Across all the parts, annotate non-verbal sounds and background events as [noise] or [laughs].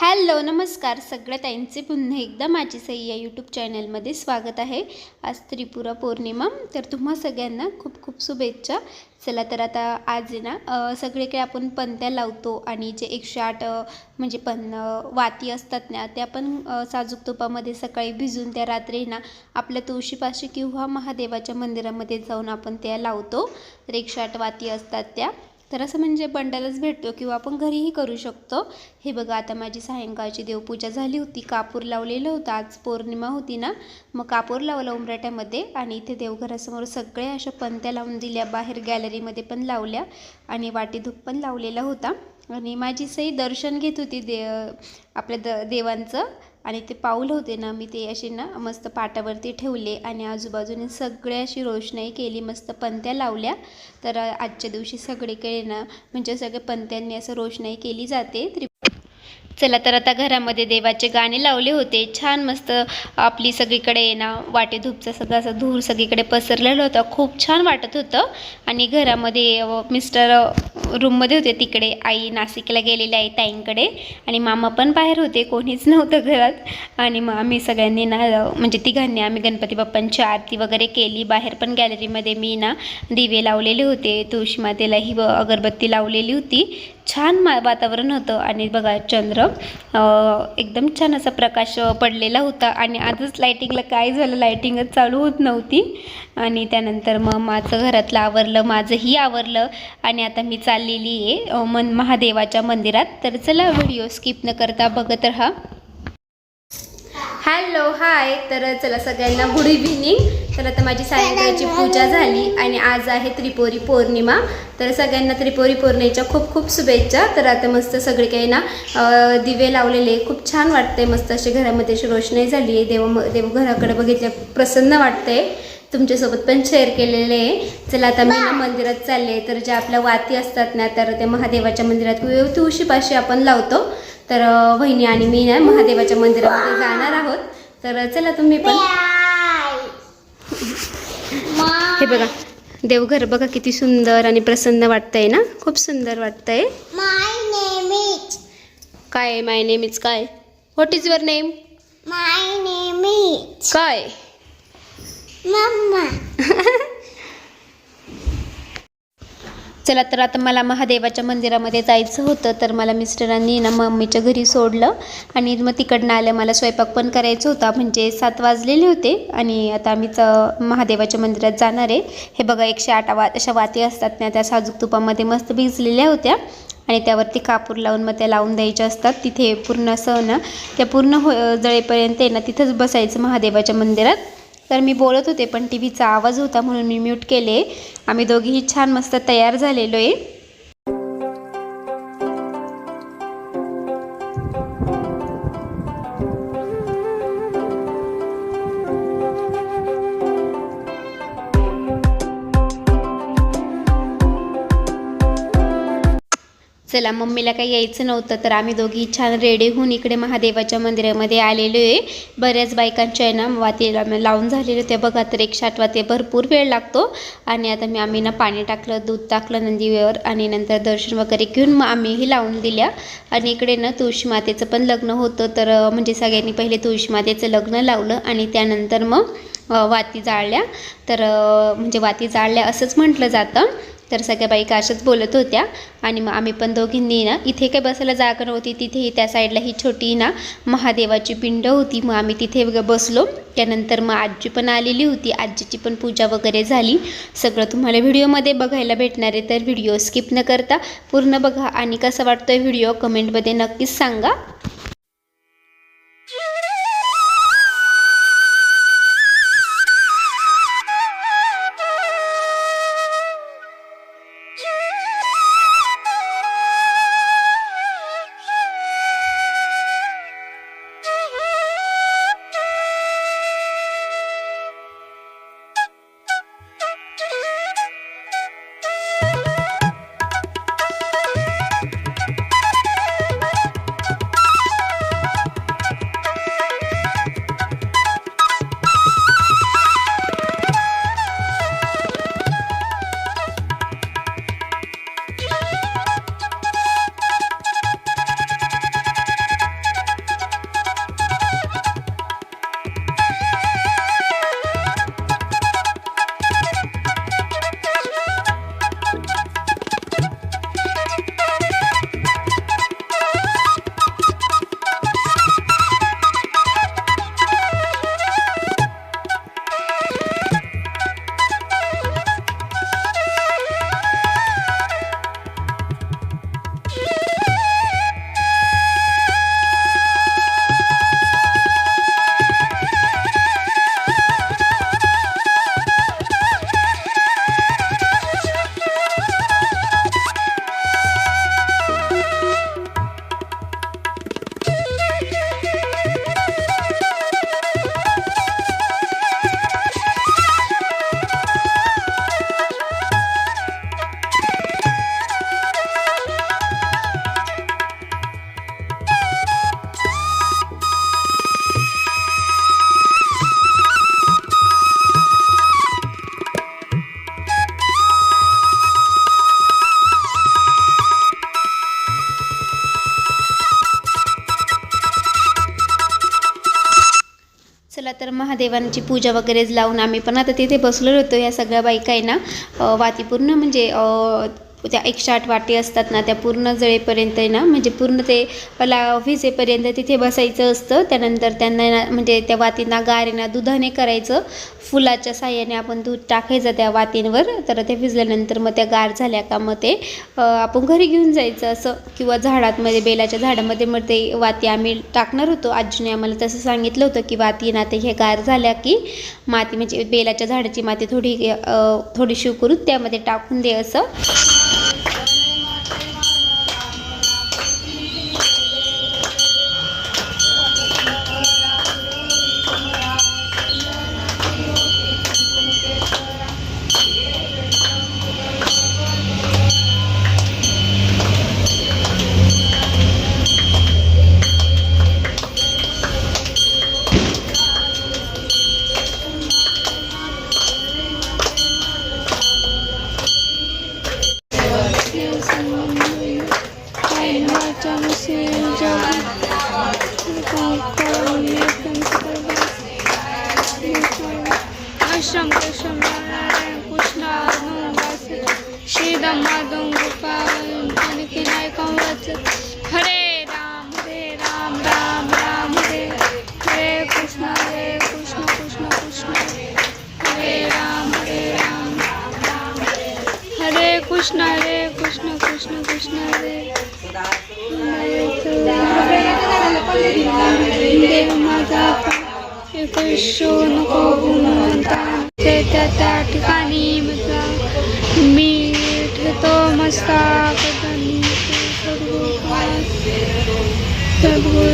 Hello नमस्कार. सगळ्या ताईंचे पुन्हा एकदा माझी सई या यूट्यूब चॅनलमध्ये स्वागत आहे. आज त्रिपुरा पौर्णिमा तर तुम्हा सगळ्यांना खूप खूप शुभेच्छा. चला तर आता आज आहे ना सगळीकडे आपण पंत्या लावतो आणि जे एकशे आठ म्हणजे पण वाती असतात ना त्या पण साजूक तुपामध्ये सकाळी भिजून त्या रात्री ना आपल्या तुळशीपाशी किंवा महादेवाच्या मंदिरामध्ये जाऊन आपण त्या लावतो. तर एकशे आठ वाती असतात त्या. तर असं म्हणजे बंडलच भेटतो किंवा आपण घरीही करू शकतो. हे बघा आता माझी सायंकाळची देवपूजा झाली होती. कापूर लावलेलं होतं. आज पौर्णिमा होती ना. मग कापूर लावला उमराट्यामध्ये आणि इथे देवघरासमोर सगळे अशा पंत्या लावून दिल्या. बाहेर गॅलरीमध्ये पण लावल्या आणि वाटीधूप पण लावलेला होता. आणि माझी सई दर्शन घेत होती दे आपल्या द देवांचं. आणि ते पाऊल होते ना मी ते असे ना मस्त पाटावरती ठेवले आणि आजूबाजूने सगळे अशी रोषणाई केली मस्त पंत्या लावल्या. तर आजच्या दिवशी सगळीकडे ना म्हणजे सगळे पंत्यांनी असं रोषणाई केली जाते. त्रि चला तर आता घरामध्ये देवाचे गाणे लावले होते. छान मस्त आपली सगळीकडे ना वाटेधूपचा सगळा असा धूर सगळीकडे पसरलेला होता. खूप छान वाटत होतं. आणि घरामध्ये मिस्टर रूममध्ये होते तिकडे. आई नाशिकला गेलेले आहे ताईंकडे. आणि मामा पण बाहेर होते. कोणीच नव्हतं घरात. आणि मग आम्ही सगळ्यांनी ना म्हणजे तिघांनी आम्ही गणपती बाप्पांची आरती वगैरे केली. बाहेर पण गॅलरीमध्ये मी ना दिवे लावलेले होते. तुळशी मातेलाही अगरबत्ती लावलेली होती. छान मा वातावरण होतं. आणि बघा चंद्र एकदम छान असा प्रकाश पडलेला होता. आणि आजच लायटिंगला काय झालं? लायटिंगच चालू होत नव्हती. आणि त्यानंतर मग माझं घरातलं आवरलं. माझंही आवरलं. आणि आता मी चाललेली आहे मन महादेवाच्या मंदिरात. तर चला व्हिडिओ स्किप न करता बघत राहा. Hello hi. तर चला सगळ्यांना गुड इव्हिनिंग तर आता माझी सायंकाळची पूजा झाली आणि आज आहे त्रिपुरी पौर्णिमा. तर सगळ्यांना त्रिपुरी पौर्णिमेच्या खूप खूप शुभेच्छा. तर आता मस्त सगळे काही ना दिवे लावलेले. खूप छान वाटते मस्त अशी घरामध्ये अशी रोषणाई झाली आहे. देव देवघराकडे बघितल्या प्रसन्न वाटतंय. तुमच्यासोबत पण शेअर केलेले आहे. चला आता मी ना मंदिरात चालले. तर ज्या आपल्या वाती असतात ना तर त्या महादेवाच्या मंदिरात किंवा तुळशीपाशी आपण लावतो. तर वहिनी आणि मी ना महादेवाच्या मंदिरामध्ये जाणार आहोत तर चला तुम्ही पण हे बघा देवघर बघा किती सुंदर आणि प्रसन्न वाटतंय ना खूप सुंदर वाटतंय. काय माय नेम इज काय what is your name My name is. काय Mama. [laughs] चला तर आता मला महादेवाच्या मंदिरामध्ये जायचं होतं तर मला मिस्टरांनी ना मम्मीच्या घरी सोडलं आणि मग तिकडनं आलं मला स्वयंपाक पण करायचं होता म्हणजे सात वाजलेले होते आणि आता आम्ही महादेवाच्या मंदिरात जाणार आहे. हे बघा एकशे आठ वा अशा वाती असतात ना त्या साजूक तुपामध्ये मस्त भिजलेल्या होत्या आणि त्यावरती कापूर लावून मग त्या लावून द्यायच्या असतात. तिथे पूर्ण असं ना त्या पूर्ण हो जळेपर्यंत ना तिथंच बसायचं महादेवाच्या मंदिरात. तर मी बोलत होते पण टी व्हीचा आवाज होता म्हणून मी म्यूट केले. आम्ही दोघीही छान मस्त तयार झालेलो आहे चला मम्मीला काही यायचं नव्हतं तर आम्ही दोघी छान रेडी होऊन इकडे महादेवाच्या मंदिरामध्ये आलेलो आहे. बऱ्याच बायकांच्या आहे ना वातीला लावून झालेले ते बघा तर एक शाट वाते भरपूर वेळ लागतो. आणि आता मी आम्ही ना पाणी टाकलं दूध टाकलं नंदीवर आणि नंतर दर्शन वगैरे घेऊन मग आम्हीही लावून दिल्या. आणि इकडे ना तुळशी मातेचं पण लग्न होतं तर म्हणजे सगळ्यांनी पहिले तुळशी मातेचं लग्न लावलं आणि त्यानंतर मग वाती जाळल्या. तर म्हणजे वाती जाळल्या असंच म्हटलं जातं. तर सगळ्या बायका अशाच बोलत होत्या. आणि मग आम्ही पण दोघींनी ना इथे काय बसायला जागा नव्हती. तिथेही त्या साईडला ही छोटी ना महादेवाची पिंड होती. मग आम्ही तिथे बसलो. त्यानंतर मग आजी पण आलेली होती. आजीची पण पूजा वगैरे झाली. सगळं तुम्हाला व्हिडिओमध्ये बघायला भेटणार आहे. तर व्हिडिओ स्किप न करता पूर्ण बघा. आणि कसा वाटतोय व्हिडिओ कमेंटमध्ये नक्कीच सांगा. तर महादेवांची पूजा वगैरे लावून आम्ही पण आता तिथे बसलो होतो या सगळ्या बायका आहे ना वातीपूर्ण वाती पूर्ण म्हणजे त्या एकशे आठ वाटी असतात ना त्या पूर्ण जळेपर्यंत आहे ना म्हणजे पूर्ण ते ला भिजेपर्यंत तिथे बसायचं असतं. त्यानंतर त्यांना ना म्हणजे त्या वातींना गारेना दुधाने करायचं. फुलाच्या साह्याने आपण दूध टाकायचं त्या वातींवर. तर ते भिजल्यानंतर मग त्या गार झाल्या का मग ते आपण घरी घेऊन जायचं असं. किंवा झाडातमध्ये बेलाच्या झाडामध्ये मग ते वाती आम्ही टाकणार होतो. आजीने आम्हाला तसं सांगितलं होतं की वाती ना ते हे गार झाल्या की माती म्हणजे बेलाच्या झाडाची माती थोडी थोडीशी उकरून त्यामध्ये टाकून दे असं. श्रीदम माधव गोपाल की नाय कमवच हरे राम हरे राम राम राम हरे हरे कृष्ण हरे कृष्ण कृष्ण कृष्ण हरे राम हरे राम हरे कृष्ण हरे कृष्ण कृष्ण कृष्ण हरे देव माझा कशो नको ते त्या ठिकाणी मी ठेवतो मस्तक धनी सद्गुरू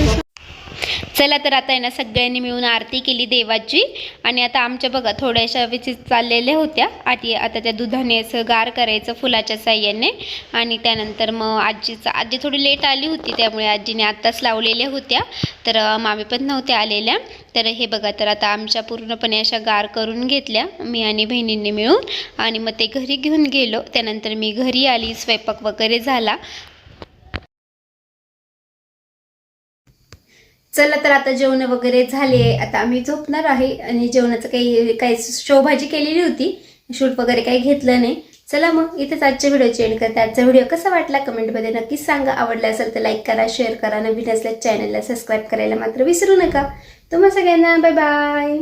चला तर आता आहे ना सगळ्यांनी मिळून आरती केली देवाची. आणि आता आमच्या बघा थोड्याशा विचित चाललेल्या होत्या. आधी आता त्या दुधाने असं गार करायचं फुलाच्या साह्याने. आणि त्यानंतर मग आजीचं आजी थोडी लेट आली होती त्यामुळे आजीने आत्ताच लावलेल्या होत्या. तर मामी पण नव्हत्या आलेल्या. तर हे बघा तर आता आमच्या पूर्णपणे अशा गार करून घेतल्या मी आणि बहिणींनी मिळून. आणि मग ते घरी घेऊन गेलो. त्यानंतर मी घरी आली स्वयंपाक वगैरे झाला. चला तर आता जेवण वगैरे झाले. आता आम्ही झोपणार आहे आणि जेवणाचं काही काही शोभाजी केलेली होती. शूट वगैरे काही घेतलं नाही. चला मग इथेच आजच्या व्हिडिओची एंड करते. आजचा व्हिडिओ कसा वाटला कमेंटमध्ये नक्कीच सांगा. आवडला असेल तर लाईक करा शेअर करा. नवीन असल्यास चॅनलला सबस्क्राईब करायला मात्र विसरू नका. तुम्हा सगळ्यांना बाय बाय